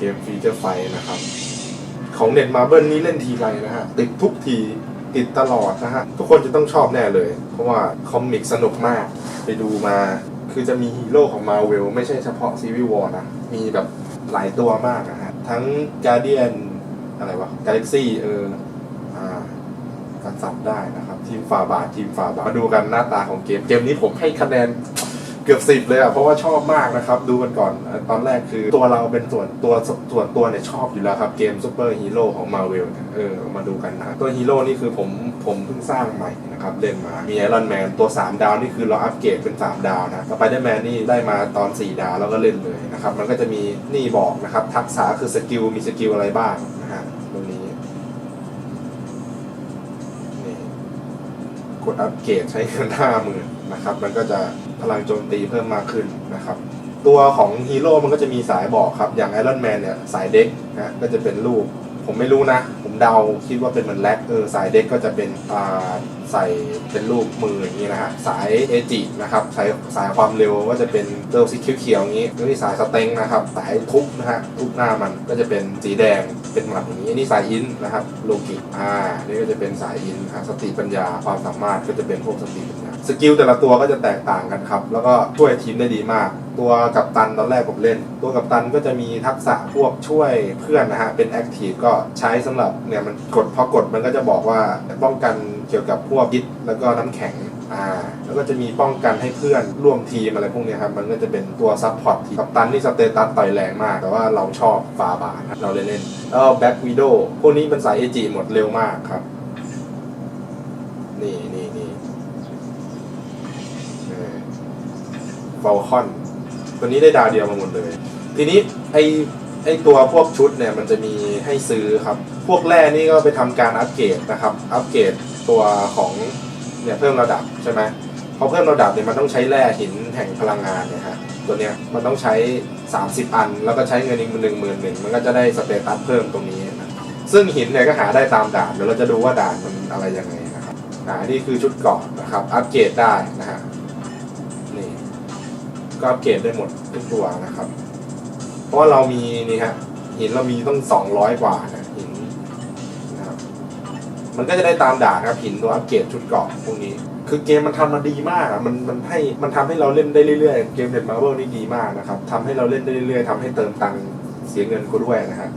เกมฟีเจอร์ไฟนะครับ ของเน็ตมาเบิลนี่เล่นทีไรนะฮะ ติดทุกทีติดตลอดนะฮะ ทุกคนจะต้องชอบแน่เลย เพราะว่าคอมิกสนุกมาก ไปดูมา คือจะมีฮีโร่ของมาเวลไม่ใช่เฉพาะซีวิวอร์นะ มีแบบหลายตัวมากนะฮะ ทั้งกาเดียนอะไรวะกาแล็กซี่เอออ่ากันสับได้นะครับ ทีมฝาบาททีมฝาบาทมาดูกันหน้าตาของเกม เกมนี้ผมให้คะแนน เกือบสิบเลยอะเพราะว่าชอบมากนะครับ ดูกันก่อน ตอนแรกคือตัวเราเป็นส่วนตัวส่วนตัวเนี่ยชอบอยู่แล้วครับ เกมซูเปอร์ฮีโร่ของมาเวลเออมาดูกันนะตัวฮีโร่นี่คือผมผมเพิ่งสร้างใหม่นะครับ เล่นมา มีไอรอนแมนตัว 3 ดาวนี่คือเราอัปเกรดเป็น 3 ดาวนะสไปเดอร์แมนนี่ได้มาตอน 4 ดาวแล้วก็เล่นเลยนะครับ มันก็จะมีนี่บอกนะครับ ทักษะคือสกิลมีสกิลอะไรบ้างนะฮะตรงนี้นี่กดอัปเกรดใช้เงินห้าหมื่นนะครับ มันก็จะ พลังโจมตีเพิ่มมากขึ้นนะครับ ตัวของฮีโร่มันก็จะมีสายบอกครับ อย่างไอรอนแมนเนี่ยสายเด็กนะก็จะเป็นรูป ผมไม่รู้นะ ผมเดาคิดว่าเป็นเหมือนแล็กเออสายเด็กก็จะเป็นอ่าใส่เป็นรูปมืออย่างนี้นะฮะสายเอจินะครับสายสายความเร็วก็จะเป็นเตัวสีเขียวๆอย่างนี้แล้วนี่สายสเต็งนะครับ สายทุบนะฮะทุบหน้ามันก็จะเป็นสีแดง เป็นหมัดอย่างนี้อันนี่สายอินนะครับโลกิอ่านี่ก็จะเป็นสายอินสติปัญญาความสามารถก็จะเป็นพวกสติปัญญาสกิลแต่ละตัวก็จะแตกต่างกันครับ แล้วก็ช่วยทีมได้ดีมาก ตัวกัปตันตอนแรกผมเล่น ตัวกัปตันก็จะมีทักษะพวกช่วยเพื่อนนะฮะเป็นแอคทีฟก็ใช้สำหรับเนี่ยมันกดพอกดมันก็จะบอกว่าป้องกันเกี่ยวกับพวกยิดแล้วก็น้ำแข็ง อ่าแล้วก็จะมีป้องกันให้เพื่อนร่วมทีมอะไรพวกเนี้ยครับมันก็จะเป็นตัวซับพอร์ตทีมกัปตันนี่สเตตัสต่อยแรงมาก แต่ว่าเราชอบฟาบาทเราเลยเล่นแล้วแบ็กวีโดพวกนี้เป็นสายเอจิหมดเร็วมากครับ นี่นี่นี่ฟอลคอนตัวนี้ได้ดาวเดียวมาหมดเลย ทีนี้ไอไอตัวพวกชุดเนี่ยมันจะมีให้ซื้อครับ พวกแร่นี่ก็ไปทำการอัปเกรดนะครับ อัปเกรดตัวของ เนี่ยเพิ่มระดับใช่ไหมพอเพิ่มระดับเนี่ยมันต้องใช้แร่หินแห่งพลังงานเนี่ยฮะตัวเนี้ยมันต้องใช้ 30 อัน แล้วก็ใช้เงินอีกหนึ่งหมื่นหนึ่งมันก็จะได้สเตตัสเพิ่มตรงนี้นะซึ่งหินเนี่ยก็หาได้ตามด่านเดี๋ยวเราจะดูว่าด่านมันอะไรยังไงนะครับอ่านี่คือชุดเกาะนะครับอัปเกรดได้นะฮะนี่ก็อัปเกรดได้หมดทุกตัวนะครับ เพราะว่าเรามีนี่ฮะหินเรามีต้องสองร้อยกว่านะ มันก็จะได้ตามด่านครับหินตัวอัปเกรดชุดเกราะพวกนี้ คือเกมมันทำมาดีมากอะมันมันให้มันทำให้เราเล่นได้เรื่อยๆ เกมเด็ดมาร์เวลนี่ดีมากนะครับทำให้เราเล่นได้เรื่อยๆทำให้เติมตังค์เสียเงินก็ด้วยนะฮะ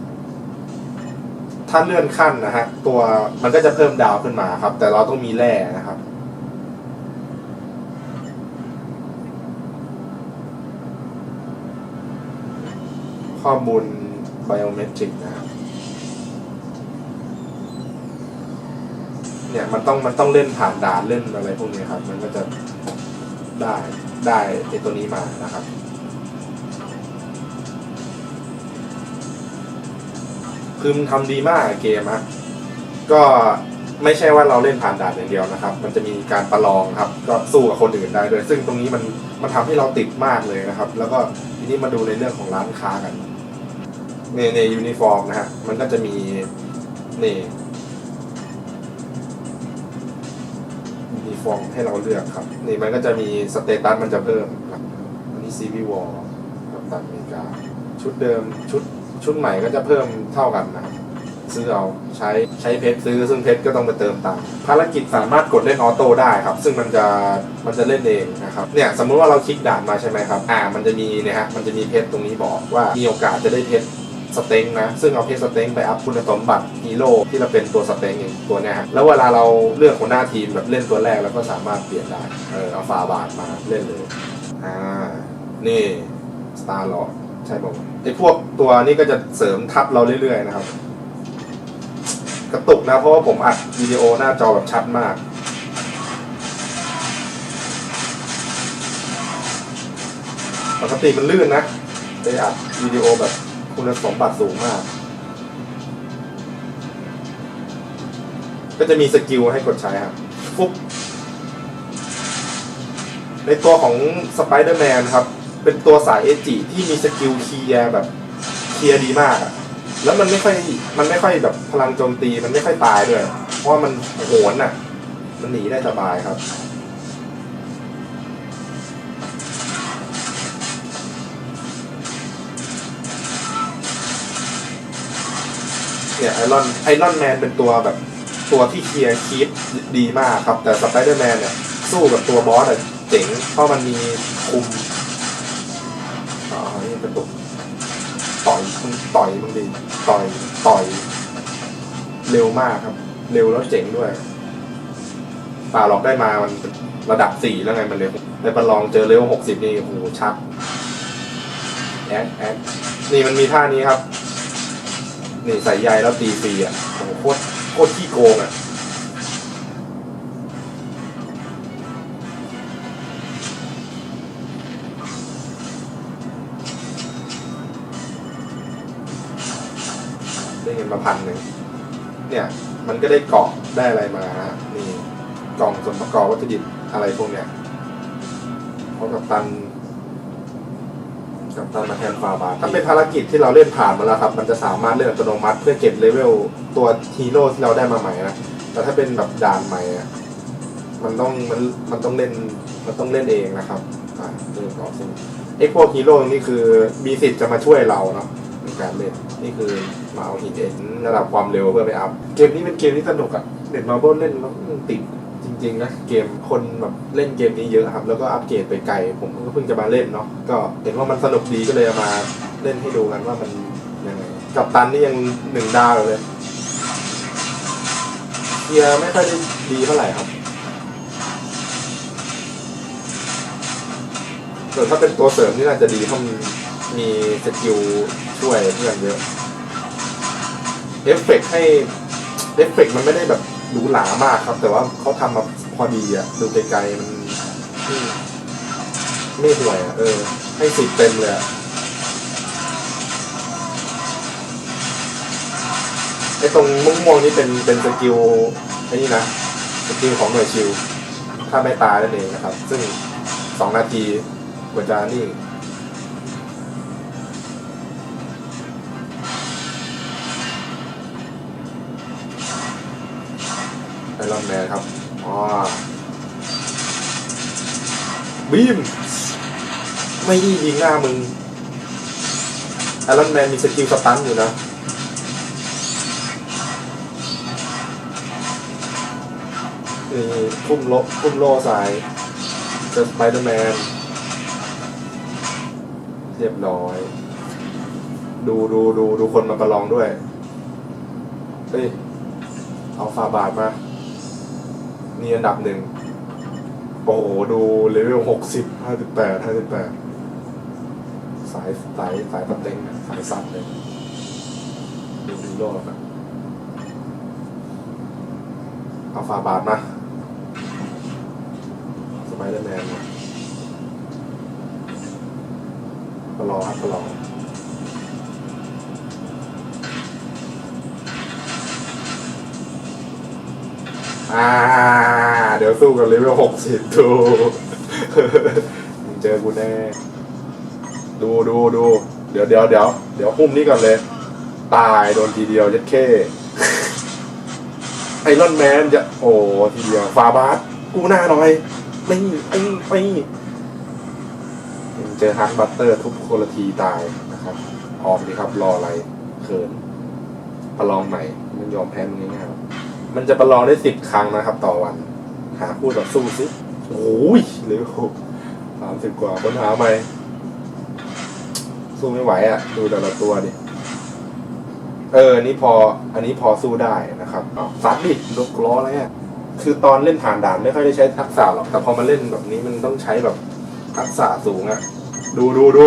ถ้าเลื่อนขั้นนะฮะตัวมันก็จะเพิ่มดาวขึ้นมาครับ แต่เราต้องมีแร่นะครับข้อมูลไบโอเมตริกนะครับ เนี่ยมันต้องมันต้องเล่นผ่านด่านเล่นอะไรพวกนี้ครับ มันก็จะได้ได้ไอตัวนี้มานะครับคือมันทำดีมากเกมอะก็ไม่ใช่ว่าเราเล่นผ่านด่านอย่างเดียวนะครับ มันจะมีการประลองครับ ก็สู้กับคนอื่นได้ด้วย ซึ่งตรงนี้มันมันทำให้เราติดมากเลยนะครับ แล้วก็ทีนี้มาดูในเรื่องของร้านค้ากันในในยูนิฟอร์มนะฮะ มันก็จะมีนี่ ฟอร์มให้เราเลือกครับ นี่มันก็จะมีสเตตัสมันจะเพิ่มครับอันนี้ซีวีวอลกับตันอเมริกา ชุดเดิมชุดชุดใหม่ก็จะเพิ่มเท่ากันนะซื้อเอาใช้ใช้เพชรซื้อซึ่งเพชรก็ต้องไปเติมตังภารกิจสามารถกดเล่นออโต้ได้ครับ ซึ่งมันจะมันจะเล่นเองนะครับเนี่ยสมมุติว่าเราคลิกด่านมาใช่ไหมครับอ่ามันจะมีเนี่ยฮะมันจะมีเพชรตรงนี้บอกว่ามีโอกาสจะได้เพชร สเต็งนะ ซึ่งเอาเพชรสเต็งไปอัพคุณสมบัติฮีโร่ที่เราเป็นตัวสเต็งเองตัวเนี้ยฮะแล้วเวลาเราเลือกหัวหน้าทีมแบบเล่นตัวแรกแล้วก็สามารถเปลี่ยนได้เออเอาฟาบาทมาเล่นเลยอ่านี่สตาร์ลอดใช่บอกไอ้พวกตัวนี้ก็จะเสริมทับเราเรื่อยๆนะครับ กระตุกนะเพราะว่าผมอัดวิดีโอหน้าจอแบบชัดมากปกติมันลื่นนะไปอัดวิดีโอแบบ คุณสมบัติสูงมาก ก็จะมีสกิลให้กดใช้ครับฟุบในตัวของสไปเดอร์แมนครับ เป็นตัวสายเอจิที่มีสกิลเคลียร์แบบเคลียร์ดีมากอะแล้วมันไม่ค่อยมันไม่ค่อยแบบพลังโจมตีมันไม่ค่อยตายด้วย เพราะมันโหนอะมันหนีได้สบายครับ เนี่ยไอรอนไอรอนแมนเป็นตัวแบบตัวที่เคลียร์คีปดีมากครับ แต่สไปเดอร์แมนเนี่ยสู้กับตัวบอสอะเจ๋งเพราะมันมีคุมอ๋อนี่กระตุกต่อยมึงต่อยมึงดีต่อยต่อยเร็วมากครับ เร็วแล้วเจ๋งด้วยป่าหลอกได้มามันระดับสี่แล้วไงมันเร็วในประลองเจอเลเวหกสิบนี่โอ้โหชัดแอดแอดนี่มันมีท่านี้ครับ นี่ใส่ใยแล้วตีฟรีอะโอ้โหโคตรโคตรขี้โกงอะได้เงินมาพันหนึ่งเนี่ยมันก็ได้เกาะได้อะไรมานี่กล่องส่วนประกอบวัตถุดิบอะไรพวกเนี้ยเพรากับตัน กับตันมาแทนฟาบาร์ถ้าเป็นภารกิจที่เราเล่นผ่านมาแล้วครับ มันจะสามารถเล่นอัตโนมัติเพื่อเก็บเลเวลตัวฮีโร่ที่เราได้มาใหม่นะแต่ถ้าเป็นแบบด่านใหม่อะมันต้องมันมันต้องเล่นมันต้องเล่นเองนะครับอ่าเรื่องต่อสู้ไอ้พวกฮีโร่นี่คือมีสิทธิ์จะมาช่วยเราเนาะในการเล่นนี่คือมาเอาหินเอ็นระดับความเร็วเพื่อไปอัพเกมนี้เป็นเกมที่สนุกอะเน็ตมาเบิลเล่นแล้วมันติดจ ริงนะเกมคนแบบเล่นเกมนี้เยอะครับ แล้วก็อัปเกรดไปไกล ผมก็เพิ่งจะมาเล่นเนาะก็เห็นว่ามันสนุกดีก็เลยเอามาเล่นให้ดูกันว่ามันยังไงกับตันนี่ยังหนึ่งดาวเลยเกียร์ไม่ค่อยได้ดีเท่าไหร่ครับส่วนถ้าเป็นตัวเสริมนี่น่าจะดีเพราะมีสกิลช่วยเพื่อนเยอะเอฟเฟกให้เอฟเฟกมันไม่ได้แบบ หรูหรามากครับ แต่ว่าเขาทำมาพอดีอะดูไกลๆมันอืมไม่ห่วยอะเออ ให้สิบเต็มเลยอะไอตรงมุ้งม่วงนี่เป็นเป็นสกิลไอ้นี่นะสกิลของหน่วยชิลถ้าไม่ตายนั่นเองนะครับ ซึ่งสองนาทีกว่าจะนี่ นแมนครับอ๋อบีม ไม่ยี่ยิงหน้ามึงไอรอนแมนมีสกิลสตันอยู่นะนี่พุ่มโลพุ่มโลสายเจอสไปเดอร์แมนเรียบร้อย ดูดูดูดูคนมาประลองด้วย เฮ้ย เอาฟาบาทมา นี่อันดับหนึ่ง โอ้โห ดูเลเวลหกสิบห้าสิบแปดห้าสิบแปดสายสายสายตัดเต็งนะสายสัตว์เลยดูดีโลกนะเอาฟาบาทมา สไปเดอร์แมนมาประลองครับระลอง อ่า เดี๋ยวสู้กับเลเวลหกสิบดูมึงเจอกูแน่ ดูดูดูเดี๋ยวเดี๋ยวเดี๋ยวเดี๋ยวพุ่มนี้ก่อนเลย ตายโดนทีเดียวยัดเข้ไอรอนแมนจะ โอ้ทีเดียวฟาบาสกูหน้าหน่อยไม่ไม่ไม่เจอฮันบัตเตอร์ทุบคนละทีตายนะครับ ออกดีครับรออะไรเขินประลองใหม่มันยอมแพ้มึงง่ายๆหรอก มันจะประลองได้สิบครั้งนะครับ ต่อวัน หาคู่ต่อสู้สิโอ้ยเร็วสามสิบกว่าค้นหาไหมสู้ไม่ไหวอะ ดูแต่ละตัวดิเออ นี่พอ อันนี้พอสู้ได้นะครับอ้าวซัดดิลกล้ออะไรอะคือตอนเล่นผ่านด่านไม่ค่อยได้ใช้ทักษะหรอก แต่พอมาเล่นแบบนี้มันต้องใช้แบบทักษะสูงอะ ดูดูดู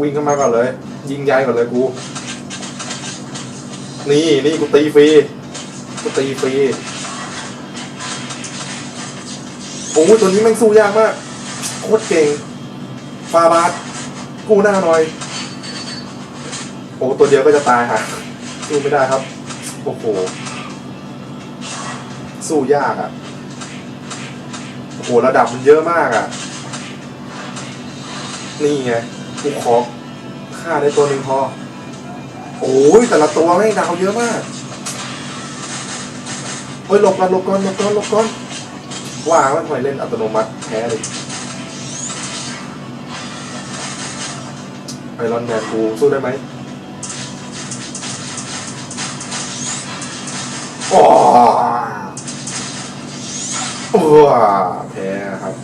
วิ่งเข้ามาก่อนเลย ยิงยายก่อนเลยกู นี่นี่กูตีฟรี กูตีฟรีโอ้ยตัวนี้แม่งสู้ยากมาก โคตรเก่ง ฟาบาสกู้หน้าหน่อย โอ้ตัวเดียวก็จะตายค่ะสู้ไม่ได้ครับ โอ้โห สู้ยากอะ โอ้โห ระดับมันเยอะมากอะ นี่ไงกูขอฆ่าได้ตัวหนึ่งพอ โอ้ยแต่ละตัวแม่งดาวเยอะมาก เฮ้ยหลบก่อนหลบก่อนหลบก่อนหลบก่อนว่ามันถอยเล่นอัตโนมัติแพ้เลยไอรอนแมนกูสู้ได้ไหมโอ๋อโอ้แพ้ครับ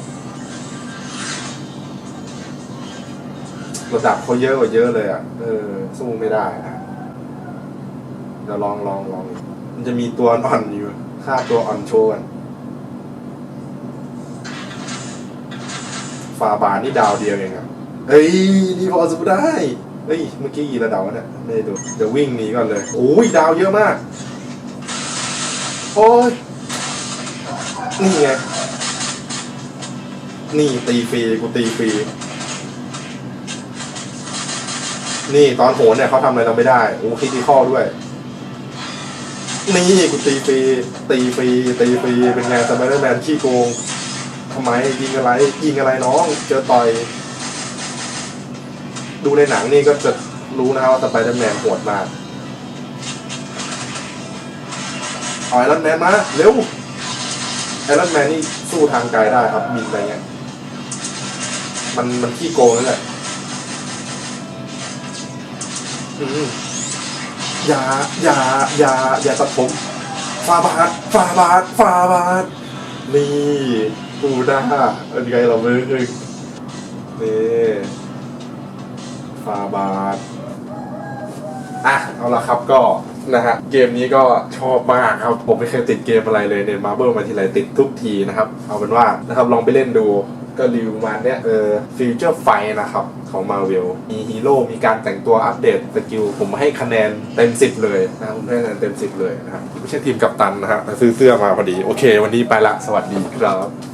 ระดับเขาเยอะกว่าเยอะเลยอะ เออ สู้ไม่ได้นะเดี๋ยวลองลองลอง มันจะมีตัวอ่อนอยู่ ค่าตัวออนโชว์กันฟาบานี่ดาวเดียวเองอะเฮ้ยนี่พอสู้ได้ เฮ้ย เมื่อกี้กี่ระดับวะเนี่ยไม่ได้ดูเดี๋ยววิ่งหนีก่อนเลยโอ้ยดาวเยอะมาก โอ้ย นี่ไง นี่ตีฟรีกูตีฟรี นี่ตอนโหนเนี่ยเขาทำอะไรเราไม่ได้ โอ้คิดดีข้อด้วย นี่กูตีฟรีตีฟรีตีฟรีเป็นไงสไปเดอร์แมนขี้โกงทำไมยิงอะไรยิงอะไรน้อง เจอต่อย ดูในหนังนี่ก็จะรู้นะว่าสไปเดอร์แมนโหดมากเอาไอรอนแมนมาเร็วไอรอนแมนนี่สู้ทางไกลได้ครับบินไปเงี้ยมันมันขี้โกงนั่นแหละอืม อย่าอย่าอย่าอย่าตัดผมฟาบาทฟาบาทฟาบาทนี่ปูด้าเป็นไงเราไมื่อนี่ฟาบาทอะเอาละครับก็ นะฮะเกมนี้ก็ชอบมากครับ ผมไม่เคยติดเกมอะไรเลยในมาเบิลมาทีไรติดทุกทีนะครับ เอาเป็นว่านะครับลองไปเล่นดูก็รีวิวมาเนี้ยเออฟิวเจอร์ไฟนะครับของมา r v e l มีฮีโร่มีการแต่งตัวอัปเดตสกิลผมให้คะแนนเต็ม 10 เลยนะครับผมให้คะแนนเต็ม 10 เลยนะครับไม่ใช่ทีมกัปตันนะฮะซื้อเสื้อมาพอดี โอเค วันนี้ไปละ สวัสดีครับ